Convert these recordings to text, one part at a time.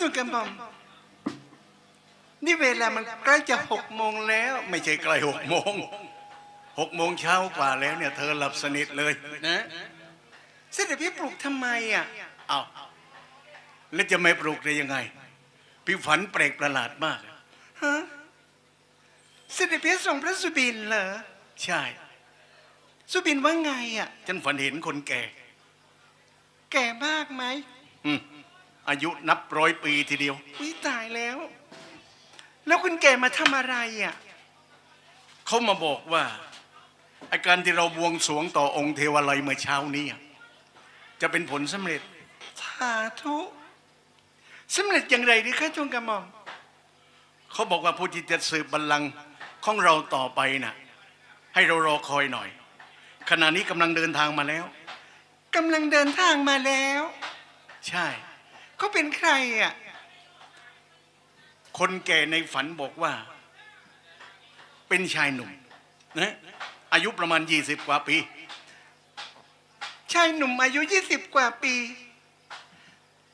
ทุนกระหม่อมนี่เวลามันใกล้จะหกโมงแล้ว ไม่ใช่ใกล้หกโมงหกโมงเช้ากว่าแล้วเนี่ยเธอหลับสนิทเลยนะเสด็จพี่ปลุกทำไมอะเอาแล้วจะไม่ปลุกได้ยังไง พี่ฝันแปลกประหลาดมากฮะเสด็จพี่ส่งพระสุบินเหรอใช่ สุบินว่าไงอะฉันฝันเห็นคนแก่ แก่มากไหมอืม อายุนับร้อยปีทีเดียววิตายแล้ว แล้วคุณแก่มาทำอะไรอะเขามาบอกว่า อาการที่เราบวงสรวงต่อองค์เทวาลัยเมื่อเช้านี้อะจะเป็นผลสำเร็จสาธุสำเร็จอย่างไรดีคะจงกระหม่อมเขาบอกว่าผู้ที่จะสืบบัลลังก์ของเราต่อไปน่ะ ให้เรารอคอยหน่อย ขณะนี้กำลังเดินทางมาแล้วกำลังเดินทางมาแล้ว ใช่ เขาเป็นใครอะคนแก่ในฝันบอกว่า เป็นชายหนุ่มนะอายุประมาณ20กว่าปี ชายหนุ่มอายุยี่สิบกว่าปี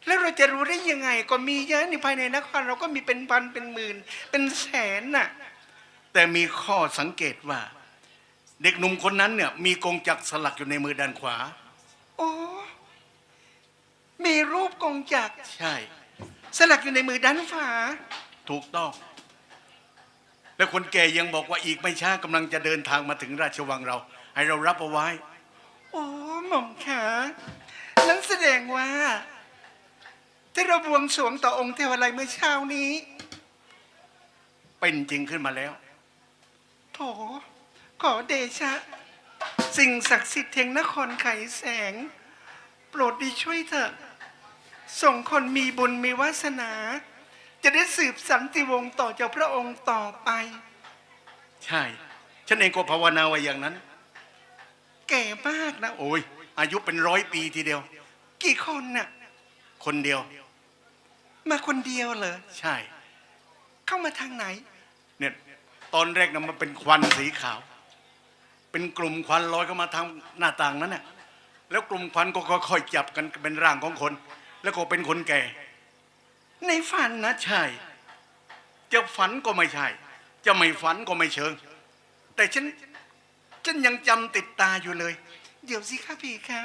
แล้วเราจะรู้ได้ยังไง ก็มีเยอะในภายในนครเราก็มีเป็นพันเป็นหมื่น เป็นแสนน่ะแต่มีข้อสังเกตว่า เด็กหนุ่มคนนั้นเนี่ย มีกงจักรสลักอยู่ในมือด้านขวา โอ้ มีรูปกงจักรใช่ สลักอยู่ในมือด้านฝา ถูกต้อง และคนแก่ยังบอกว่าอีกไม่ช้ากำลังจะเดินทางมาถึงราชวังเรา ให้เรารับเอาไว้ โอ้หม่อมขานั้นแสดงว่า ที่เราบวงสรวงต่อองค์เทวาลัยเมื่อเช้านี้ เป็นจริงขึ้นมาแล้ว โถ ขอเดชะ สิ่งศักดิ์สิทธิ์แห่งนครไขแสง โปรดดีช่วยเถอะ ส่งคนมีบุญมีวาสนา จะได้สืบสันติวงศ์ต่อจากพระองค์ต่อไป ใช่ ฉันเองก็ภาวนาไว้อย่างนั้น แก่มากนะ โอ้ย อายุเป็นร้อยปีทีเดียว กี่คนน่ะ คนเดียว มาคนเดียวเหรอ ใช่ เข้ามาทางไหน เนี่ย ตอนแรกนะมันเป็นควันสีขาว เป็นกลุ่มควันลอยเข้ามาทางหน้าต่างนั้นน่ะ แล้วกลุ่มควันก็ค่อยๆจับกันเป็นร่างของคน แล้วก็เป็นคนแก่ ในฝันนะใช่ จะฝันก็ไม่ใช่ จะไม่ฝันก็ไม่เชิง แต่ฉันฉันยังจำติดตาอยู่เลย เดี๋ยวสิคะพี่คะ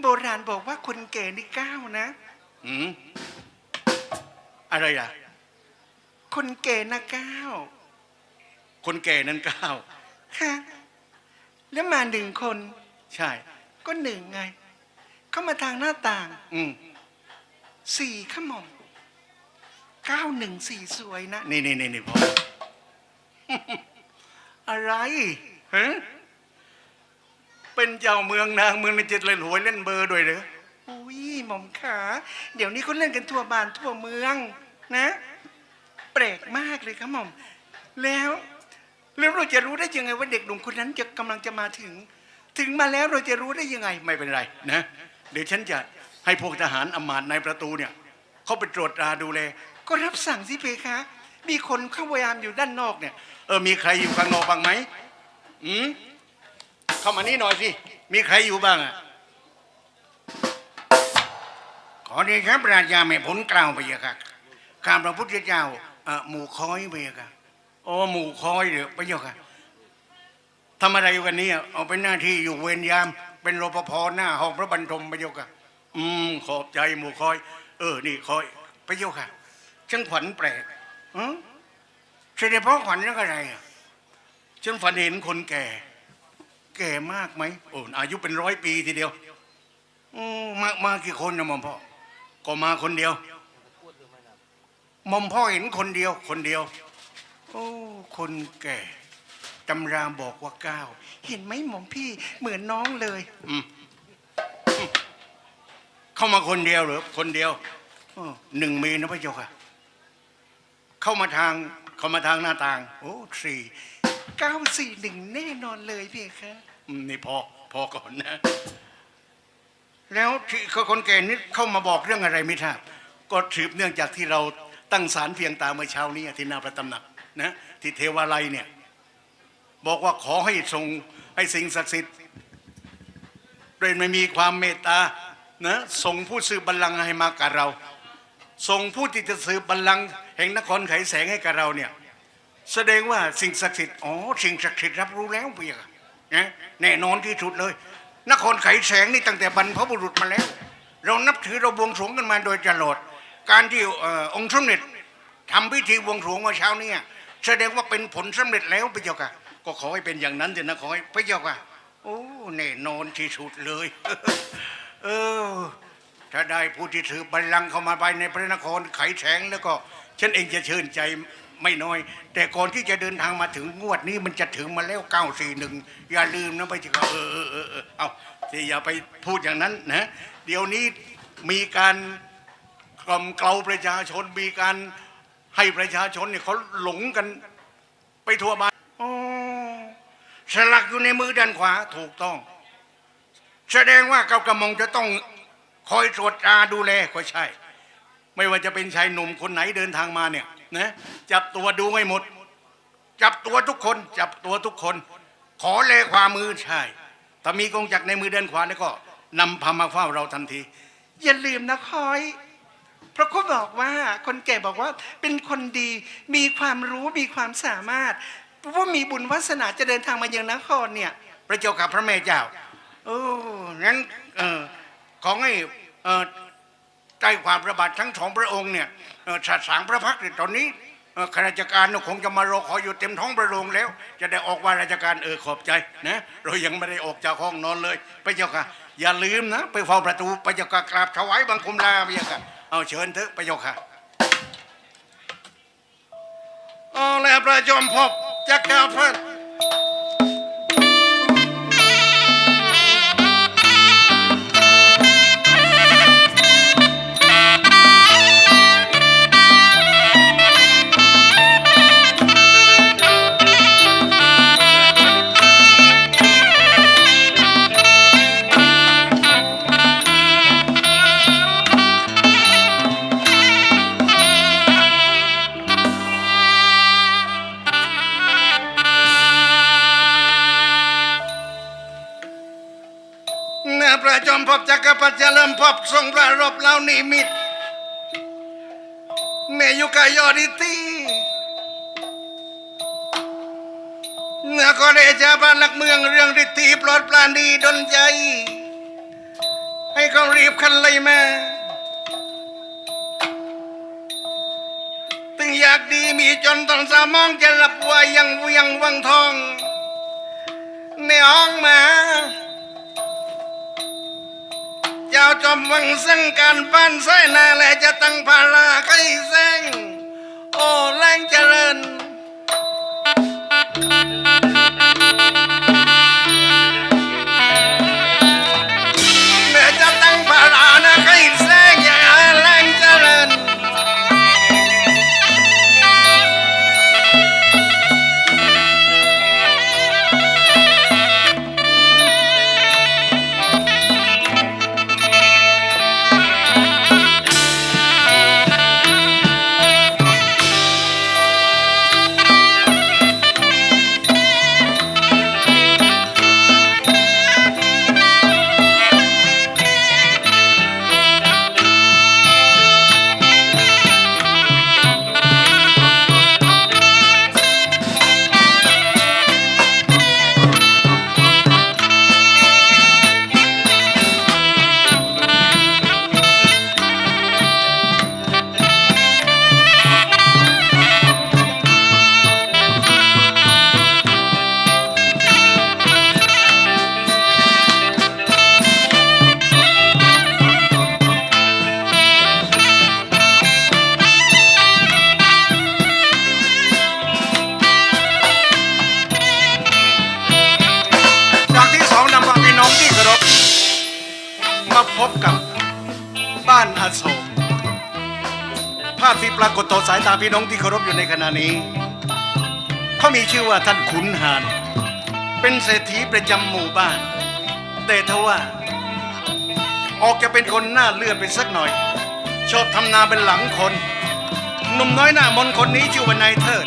โบราณบอกว่าคนแก่นี่ก้าวนะอืมอะไรอะ คนแก่นะก้าวคนแก่นั้นก้าวค่ะแล้วมาหนึ่งคน ใช่ ก็หนึ่งไง เข้ามาทางหน้าต่าง อืม สี่ขมอมเก้าหนึ่งสี่สวยนะ นี่นี่นี่นี่พ่ออะไรฮะเป็นเจ้าเมืองนางเมืองในจิตเลยหวยเล่นเบอร์ด้วยเหรออุ้ยหม่อมขาเดี๋ยวนี้เขาเล่นกันทั่วบ้านทั่วเมือง นะแปลกมากเลยครับหม่อม แล้วแล้วเราจะรู้ได้ยังไงว่าเด็กหนุ่มคนนั้นจะกำลังจะมาถึง ถึงมาแล้วเราจะรู้ได้ยังไงไม่เป็นไรนะ เดี๋ยวฉันจะ ให้พวกทหารอำมาตย์ในประตูเนี่ยเขาไปตรวจตราดูแลก็รับสั่งสิเพคะ มีคนเข้าพยายามอยู่ด้านนอกเนี่ย เออมีใครอยู่ข้างนอกบ้างไหมอืมเข้ามานี่หน่อยสิ มีใครอยู่บ้างอะขอเดชะพระราชาแม่ผลกล่าวไปเยอะค่ะข้าพระพุทธเจ้าเอ่อหมู่คอยไปเยอะค่ะโอ้หมู่คอยเดี๋ยวไปอะค่ะทำอะไรวันนี้อะเอาเป็นหน้าที่อยู่เวรยาม เป็นรปภหน้าห้องพระบรรทมไปเยอะค่ะ อืมขอบใจหมู่คอย เออ นี่คอย ไปอะค่ะช่างขวัญแปลกฮะเสด็จพ่อขวัญเรื่องอะไรอะฉันฝันเห็นคนแก่ แก่มากไหมโอ้อายุเป็นร้อยปีทีเดียวอืมามากี่คนนะมอมพ่อ ก็มาคนเดียวมอมพ่อเห็นคนเดียว คนเดียว โอ้ คนแก่ตำราบอกว่าเก้า เห็นไหมหมอมพี่เหมือนน้องเลย อืม เข้ามาคนเดียวหรือคนเดียวหนึ่งมีนะพระเจ้าค่ะ เข้ามาทางเข้ามาทางหน้าต่าง โอ้สี่941แน่นอนเลยเพคะนี่พอพอก่อนนะ แล้วที่คนแก่นี่เข้ามาบอกเรื่องอะไรไม่ทราบก็ถือเนื่องจากที่เราตั้งศาลเพียงตาเมื่อเช้านี้ที่หนาพระตำหนักนะที่เทวาลัยเนี่ย บอกว่าขอให้ทรงให้สิ่งศักดิ์สิทธิ์โดยไม่มีความเมตตา นะส่งผู้สืบบัลลังก์ให้มากับเรา ส่งผู้ที่จะสืบบัลลังก์แห่งนครไขแสงให้กับเราเนี่ยแสดงว่าสิ่งศักดิ์สิทธิ์อ๋อสิ่งศักดิ์สิทธิ์รับรู้แล้วเพียงนะแน่นอนที่สุดเลย นครไขแสงนี่ตั้งแต่บรรพบุรุษมาแล้ว เรานับถือเราบวงสรวงกันมาโดยตลอด การที่อองค์สมเด็จทำพิธีบวงสรวงเมื่อเช้านี้แสดงว่าเป็นผลสำเร็จแล้วพระเจ้าค่ะ ก็ขอให้เป็นอย่างนั้นเถอะนะขอให้พระเจ้าค่ะโอ้แน่นอนที่สุดเลย เออ ถ้าได้ผู้ที่ถือบัลลังก์เข้ามาภายในพระนครไขแสงแล้วก็ ฉันเองจะชื่นใจไม่น้อย แต่ก่อนที่จะเดินทางมาถึงงวดนี้มันจะถึงมาแล้ว941อย่าลืมนะไปถึงเออเออเออเออเอาสิอย่าไปพูดอย่างนั้นนะเดี๋ยวนี้มีการกล่อมเกลาประชาชนมีการให้ประชาชนเนี่ยเขาหลงกันไปทั่วบ้านอ๋อสลักอยู่ในมือด้านขวาถูกต้อง แสดงว่าเกากระมงจะต้องคอยตรวจตราดูแลก็ใช่ ไม่ว่าจะเป็นชายหนุ่มคนไหนเดินทางมาเนี่ยนะจับตัวดูให้หมด จับตัวทุกคน จับตัวทุกคน ขอเลขวามือใช่ถ้ามีกองจักในมือเด้านขวาแล้วก็นำพามาเฝ้าเราทันที อย่าลืมนะคอยเพราะเขาบอกว่าคนแก่บอกว่าเป็นคนดีมีความรู้มีความสามารถว่ามีบุญวาสนาจะเดินทางมายังนครเนี่ย พระเจ้ากับพระแม่เจ้า โอ้งั้นเออของให้เออใต้ความพระบาททั้งสองพระองค์เนี่ยสัตว์สางพระพักตร์เนี่ยตอนนี้ข้าราชการคงจะมารอขออยู่เต็มท้องพระโรงแล้ว จะได้ออกว่าราชการเออขอบใจนะเรายังไม่ได้ออกจากห้องนอนเลยพระเจ้าค่ะ อย่าลืมนะ ไปเฝ้าประตูพระเจ้าค่ะกราบถวายบังคมลาพระเจ้าค่ะเอาเชิญเถอะพระเจ้าค่ะเอาแล้วพระจอมพบจักรพรรดิ เนยุกายอดิตีเนื้อก็เดชาบ้านหลักเมืองเรื่องดิตีปลอดปราณีดนใจ ให้เขารีบคันเลยมาตึงอยากดีมีจนตอนสามองจะหลับวายังเวียงวังทองในห้องมา จ้าจอมวังซังการบ้านไส้นาและจะตั้งภาราใครแสงโอ้แรงเจริญ บกับบ้านอโศกภาพที่ปรากฏต่อสายตาพี่น้องที่เคารพอยู่ในขณะนี้ เขามีชื่อว่าท่านขุนหาน เป็นเศรษฐีประจำหมู่บ้าน แต่ทว่า ออกจะเป็นคนหน้าเลือดไปสักหน่อย ชอบทำนาเป็นหลังคนหนุ่มน้อยหน้ามนคนนี้ชื่อว่านายเทิด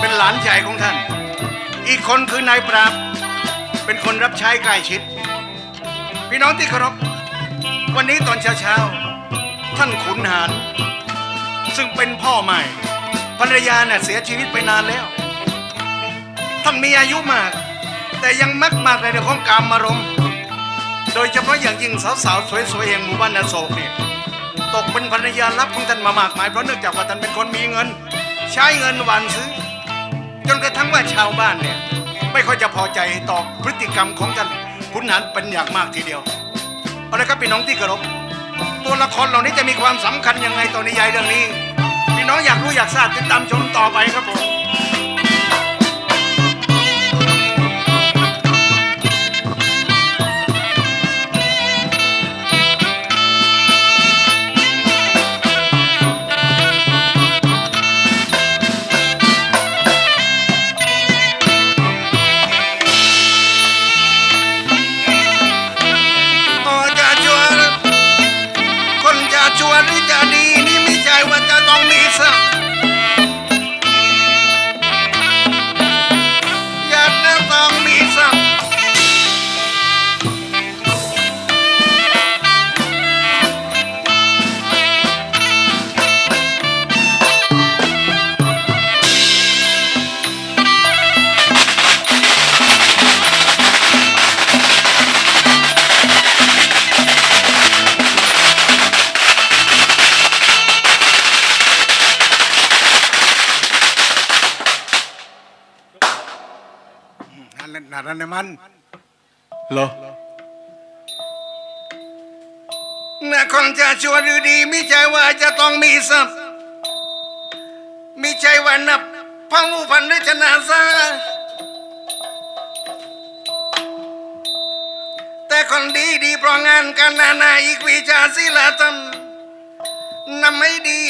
เป็นหลานใหญ่ของท่าน อีกคนคือนายปราบ เป็นคนรับใช้ใกล้ชิด พี่น้องที่เคารพ วันนี้ตอนเช้าๆ ท่านขุนหารซึ่งเป็นพ่อใหม่ภรรยาเนี่ยเสียชีวิตไปนานแล้ว ท่านมีอายุมาก แต่ยังมักมากในเรื่องของการมารมณ์โดยเฉพาะอย่างยิ่งสาวๆสวยๆแห่งหมู่บ้านอโศกเนี่ยตกเป็นภรรยาลับของท่านมามากมายเพราะเนื่องจากว่าท่านเป็นคนมีเงิน ใช้เงินหวันซื้อ จนกระทั่งว่าชาวบ้านเนี่ยไม่ค่อยจะพอใจต่อพฤติกรรมของท่านขุนหารเป็นอย่างมากทีเดียว เอาละครับพี่น้องที่เคารพตัวละครเหล่านี้จะมีความสำคัญยังไงต่อนิยายเรื่องนี้ พี่น้องอยากรู้อยากทราบติดตามชมต่อไปครับผม นั่นนั่นมัน เหรอนะคนจะชัวร์หรือดีไม่ใช่ว่าจะต้องมีสักไม่ใช่ว่านับพังอุพันหรือชนะซาแต่คนดีดีเพราะงานการนานาอีกวิชาศิลธรรมนำไม่ดี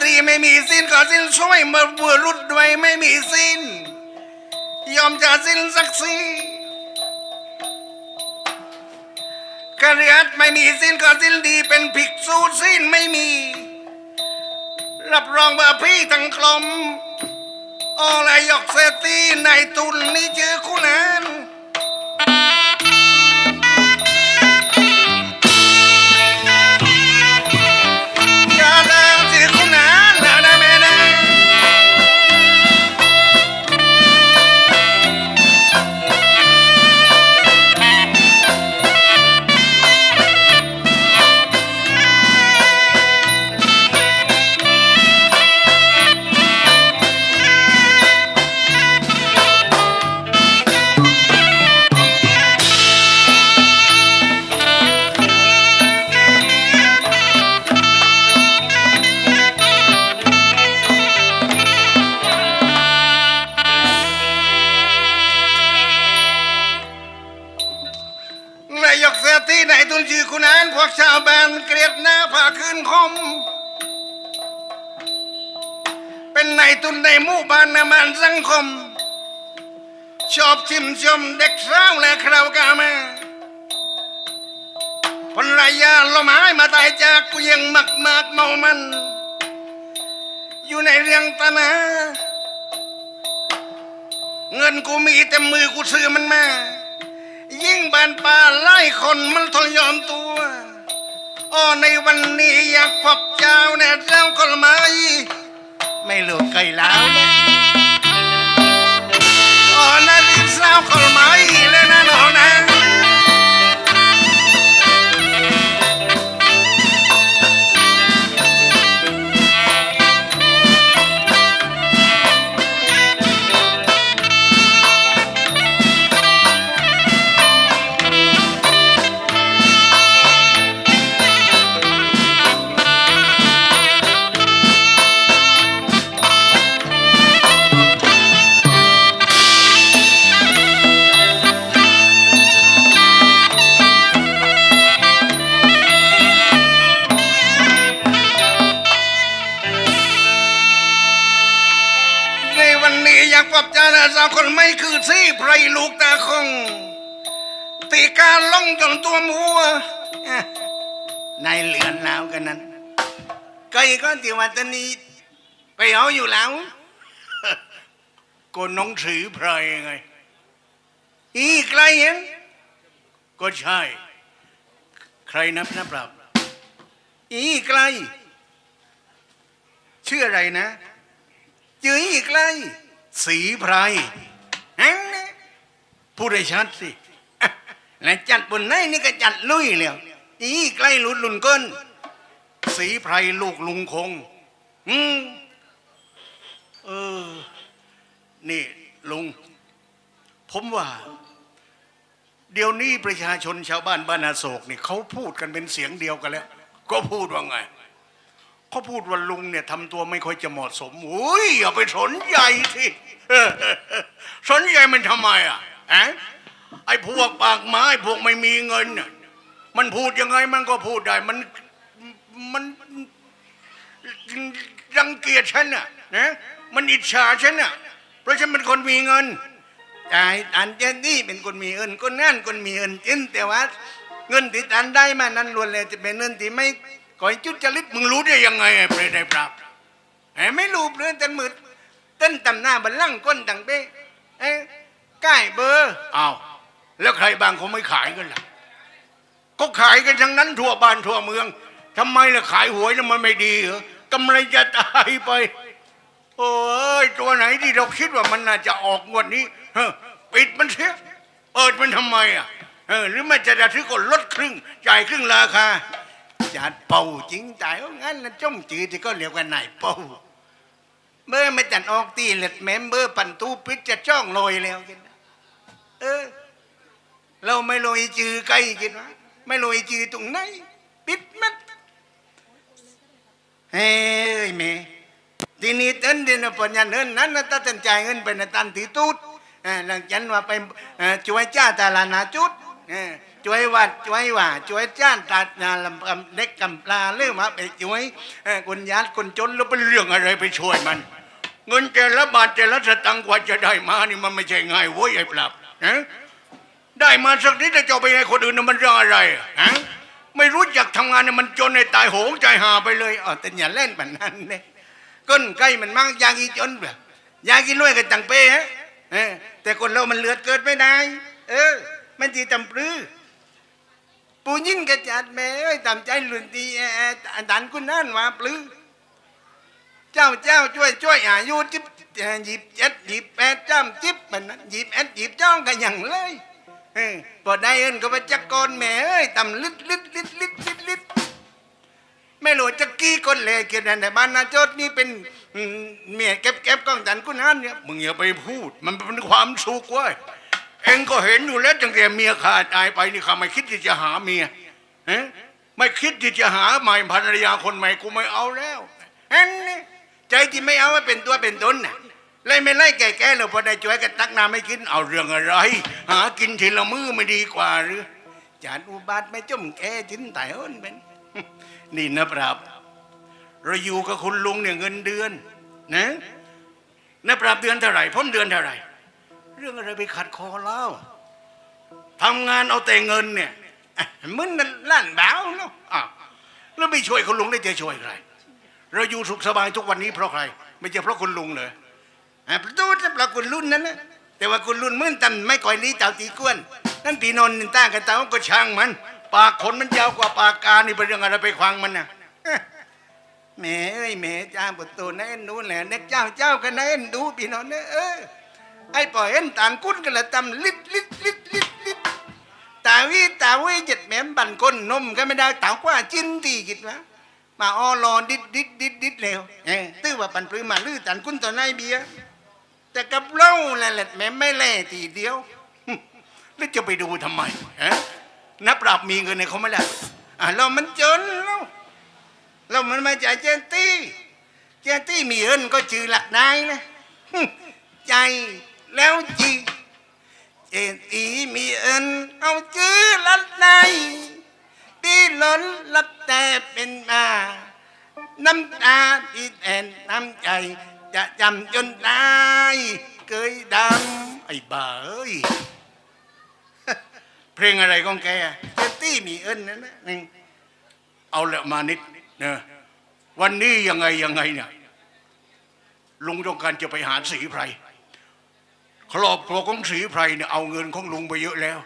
ตรีไม่มีสิ้นก็สิ้นช่วยมาบัวรุดด้วยไม่มีสิ้น ยอมจะสิ้นศักดิ์ศรีกระยัดไม่มีสิ้นก็สิ้นดีเป็นภิกษุสิ้นไม่มี รับรองว่าพี่ทั้งกลมออลายกเศรษฐีในตุลนี่ชื่อคุณนาน ตุนในหมู่บ้านนามันสังคม ชอบชิมชมเด็กสาวและคราวกามาภรรยาละไม้มาตายจากกูยังมักมากเมามัน อยู่ในเรื่องตนา เงินกูมีแต่มือกูซื้อมันมา ยิ่งบานป่าไล่คนมันทรยอมตัวอ้อในวันนี้อยากพบเจ้าแน่เจ้าคนไม้ไม่ ลุดไกลแล้วนะอ้อนารีสาวคนใหม่แล้วนะน้องนะ ไม่คือที่ไพรลูกตาคง ตีการล่องจนตัวมัวอะนายเหลือนแล้วกันนั้นไก่ก็ติวัตนีไปเอาอยู่แล้วก็น้องถือไพรไง อีไกลเห็นก็ใช่ ใครนับนับปรับ อีไกลชื่ออะไรนะจืออีไกลสีไพร นั่นะพูดให้ชัดสิและจัดบนไหนนี่ก็จัดลุยแล้วอีไกลหลุดลุนก้น สีไพรลูกลุงคง อืมเออ นี่ลุง ผมว่า เดี๋ยวนี้ประชาชนชาวบ้านบ้านนาโศกนี่เขาพูดกันเป็นเสียงเดียวกันแล้ว ก็พูดว่าไง เขาพูดว่าลุงเนี่ยทำตัวไม่ค่อยจะเหมาะสมอุ้ยอย่าไปสนใจสิสนใจมันทำไมอะอะไอ้พวกปากไม้พวกไม่มีเงินน่ะมันพูดยังไงมันก็พูดได้มันมันรังเกียจฉันน่ะนะมันอิจฉาฉันน่ะเพราะฉันเป็นคนมีเงินจ่ายอันเจนนี่เป็นคนมีเงินคนนั่นคนมีเงินจริงแต่ว่า เงินที่อันได้มานั้นล้วนเลยจะเป็นเงินที่ไม่ ก่อยจุดจริตมึงรู้ได้ยังไงไอ้เปรตไอ้ปราบไอ้ไม่รู้เพื่อนตันมืดเต้นตำหน้าบันลังก์ก้นต่างเป้เอ้ใกล้เบอร์อ้าวแล้วใครบางเขาไม่ขายกันล่ะ ก็ขายกันทั้งนั้นทั่วบ้านทั่วเมืองทำไมล่ะขายหวยแล้วมันไม่ดีเหรอกำไรจะตายไป โอ้ยตัวไหนที่เราคิดว่ามันน่าจะออกงวดนี้เฮ้อปิดมันเสียเปิดมันทำไมอะเออหรือมันจะจะถือก็ลดครึ่งจ่ายครึ่งราคา จัดเป่าจริงจ่ายงั้นจ้มจืดที่ก็เรียกว่าไหนายเป่าเมื่อไม่จัดออกตีเล็ดแมมเบอร์ปันตู้ปิดจะจ้องลอยแล้วกินเออ เราไม่ลอยจือใกล้กินวะไม่ลอยจือตรงไหนปิดมัดเฮ้ยเมทีนี้เต้นเดินปัญญาเนินนั้นนะตัดสินใจเงินเป็นตันตีตูดเอ่อหลังจากนั้นว่าไปเอ่อช่วยจ้าตาลานาจุดเออ ช่วยวัดช่วยว่าช่วยจ้านตานาลำกำเด็กกำปลาเรื่องมาไปช่วยคนยากคนจนแล้วเป็นเรื่องอะไรไปช่วยมัน เงินแต่ละบาทแต่ละสตังค์กว่าจะได้มานี่มันไม่ใช่ง่ายเว้ยไอ้ปรับฮะได้มาสักนิดจะเอาไปให้คนอื่นน่ะมันเรื่องอะไรฮะไม่รู้จักทำงานเนี่ยมันจนในตายโหงใจหาไปเลยอ๋อแต่อย่าเล่นแบบนั้นเนี่ยก้นไก่มันมั่งยากีจนแบบยากีรวยกันจังเป้ฮะแต่คนเรามันเลือดเกิดไม่ได้ เออ มันจีตำปรือ ปูยิ่งกระจัดแม่เอ้ยตามใจหลุนตีแออันดันกุนั่นว่าปลือเจ้าเจ้าช่วยช่วยอายุจิบหยิบเจ็ดหยิบแปดจ้ำจิบมันนั้นหยิบแอดหยิบจ้องกันอย่างเลยเออพอได้เอินก็ไปจักกรแม่เอ้ยตำลิดลิดลิดลิดลิดลิดไม่รู้จะกี้คนเลยเกิดในบ้านนาโจดนี่เป็นเมียเก็บเก็บกล้องจันกุนานเนี่ยมึงอย่าไปพูด มันเป็นความสุขเว้ย เองก็เห็นอยู่แล้วตั้งแต่เมียขาดตายไปนี่ข้าไม่คิดที่จะหาเมียเอ๊ะไม่คิดที่จะหาใหม่ภรรยาคนใหม่กูไม่เอาแล้วเห็นนี่ใจที่ไม่เอาเป็นตัวเป็นตนน่ะไล่ไม่ไล่แก่ๆเราพอได้ช่วยกันตักน้ำไม่กินเอาเรื่องอะไร หากินทีละมือไม่ดีกว่าหรือจานอุบาทไม่จุ่มแกจิ้นไต่เอิ้นเป็นนี่นะปราบเราอยู่กับคุณลุงเนี่ยเงินเดือนนะนะปราบเดือนเท่าไหร่ผมเดือนเท่าไหร่ เรื่องอะไรไปขัดคอเล่าทำงานเอาแต่เงินเนี่ยมึนนั่นล้านบ่าวเนาะอ้วแล้วไม่ช่วยคุณลุงได้จะช่วยใครเราอยู่สุขสบายทุกวันนี้เพราะใคร ไม่ใช่เพราะคุณลุงเลยอะดูจะเราะคุณรุ่นนั้นนะแต่ว่าคุณรุ่นมึนตำไม่ก่อยลีเต่าตีก้วนนั่นปีนนท์ตั้งกันเต่าก็ช่างมัน ปากขนมันยาวกว่าปากกานี่เป็นเรื่องอะไรไปควังมันนะแหม่เอ้ยแหม่จ้าประตูนั่นนู้นแหละเน็กเจ้าเจ้ากันนั่นดูพี่นนท์เนี่ยเออ ไอ้ปล่อยเห็นต่างกุ้นกันละตำลิดลิดลิดลิดลิดตาวิตาวิเจ็ดแหม่มบันก้นนมก็ไม่ได้ตากว่าจินตีกิดวะมาอ้อรอดิดดิดดิดดิดเร็วเออตื้อว่าปันปลื้มมาลื้อต่างกุ้นต่อในเบียแต่กับเราแหละแหม่มไม่แล่ทีเดียวแล้วจะไปดูทำไมฮะนับปรับมีเงินในเขาไม่ได้อะเรามันจนแล้วเรามันมาจากเจนตี้เจนตี้มีเงินก็จือหลักนายนะใจ แล้วจีเจนตีมีเงินเอาจือลักนายที่ล้นลับแต่เป็นมา น้ำตาที่แทนน้ำใจ จะจำจนตายเกยดำไอ้บ้าเอ้ย เพลงอะไรของแกเจนตี้มีเอิญนั่นนะหนึ่งเอาละมานิดเนอะวันนี้ยังไงยังไงเนี่ยลุงต้องการจะไปหาสีไพร ครอบครัวของสีไพรเนี่ยเอาเงินของลุงไปเยอะแล้ว